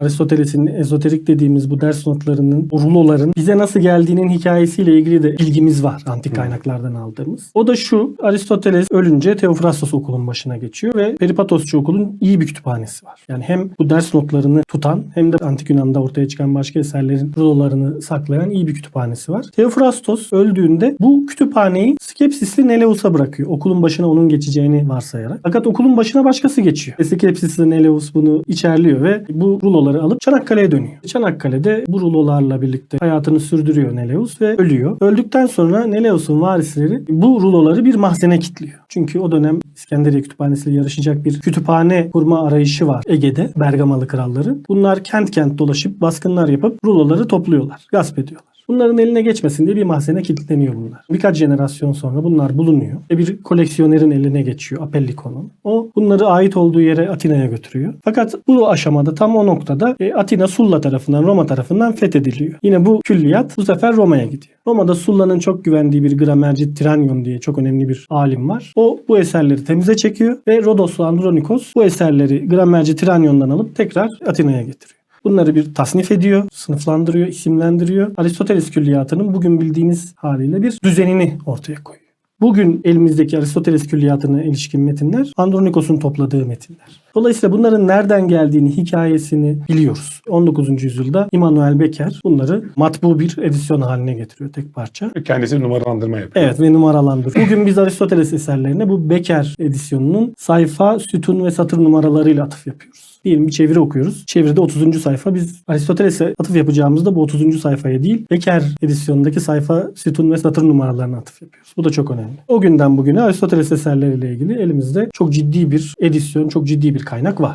Aristoteles'in ezoterik dediğimiz bu ders notlarının, bu ruloların bize nasıl geldiğinin hikayesiyle ilgili de bilgimiz var antik kaynaklardan aldığımız. O da şu, Aristoteles ölünce Teofrastos okulun başına geçiyor ve Peripatosçu okulun iyi bir kütüphanesi var. Yani hem bu ders notlarını tutan hem de antik Yunan'da ortaya çıkan başka eserlerin rulolarını saklayan iyi bir kütüphanesi var. Teofrastos öldüğünde bu kütüphaneyi Skepsisli Neleus'a bırakıyor. Okulun başına onun geçeceğini varsayarak. Fakat okulun başına başkası geçiyor. Skepsisli Neleus bunu içerliyor ve bu ruloları alıp Çanakkale'ye dönüyor. Çanakkale'de bu rulolarla birlikte hayatını sürdürüyor Neleus ve ölüyor. Öldükten sonra Neleus'un varisleri bu ruloları bir mahzene kilitliyor. Çünkü o dönem İskenderiye Kütüphanesi'yle yarışacak bir kütüphane kurma arayışı var Ege'de Bergamalı kralların. Bunlar kent kent dolaşıp baskınlar yapıp ruloları topluyorlar, gasp ediyorlar. Bunların eline geçmesin diye bir mahzene kilitleniyor bunlar. Birkaç jenerasyon sonra bunlar bulunuyor. Ve bir koleksiyonerin eline geçiyor Apellikon'un. O bunları ait olduğu yere Atina'ya götürüyor. Fakat bu aşamada tam o noktada e, Atina Sulla tarafından Roma tarafından fethediliyor. Yine bu külliyat bu sefer Roma'ya gidiyor. Roma'da Sulla'nın çok güvendiği bir gramerci Tiranion diye çok önemli bir alim var. O bu eserleri temize çekiyor ve Rodoslu Andronikos bu eserleri gramerci Tiranion'dan alıp tekrar Atina'ya getiriyor. Bunları bir tasnif ediyor, sınıflandırıyor, isimlendiriyor. Aristoteles külliyatının bugün bildiğimiz haliyle bir düzenini ortaya koyuyor. Bugün elimizdeki Aristoteles külliyatına ilişkin metinler Andronikos'un topladığı metinler. Dolayısıyla bunların nereden geldiğini, hikayesini biliyoruz. 19. yüzyılda Immanuel Becker bunları matbu bir edisyon haline getiriyor tek parça. Kendisi numaralandırma yapıyor. Evet ve numaralandırıyor. Bugün biz Aristoteles eserlerine bu Becker edisyonunun sayfa, sütun ve satır numaralarıyla atıf yapıyoruz. Diyelim bir çeviri okuyoruz. Çeviride 30. sayfa. Biz Aristoteles'e atıf yapacağımızda bu 30. sayfaya değil, Becker edisyonundaki sayfa, sütun ve satır numaralarına atıf yapıyoruz. Bu da çok önemli. O günden bugüne Aristoteles eserleriyle ilgili elimizde çok ciddi bir edisyon, çok ciddi bir kaynak var.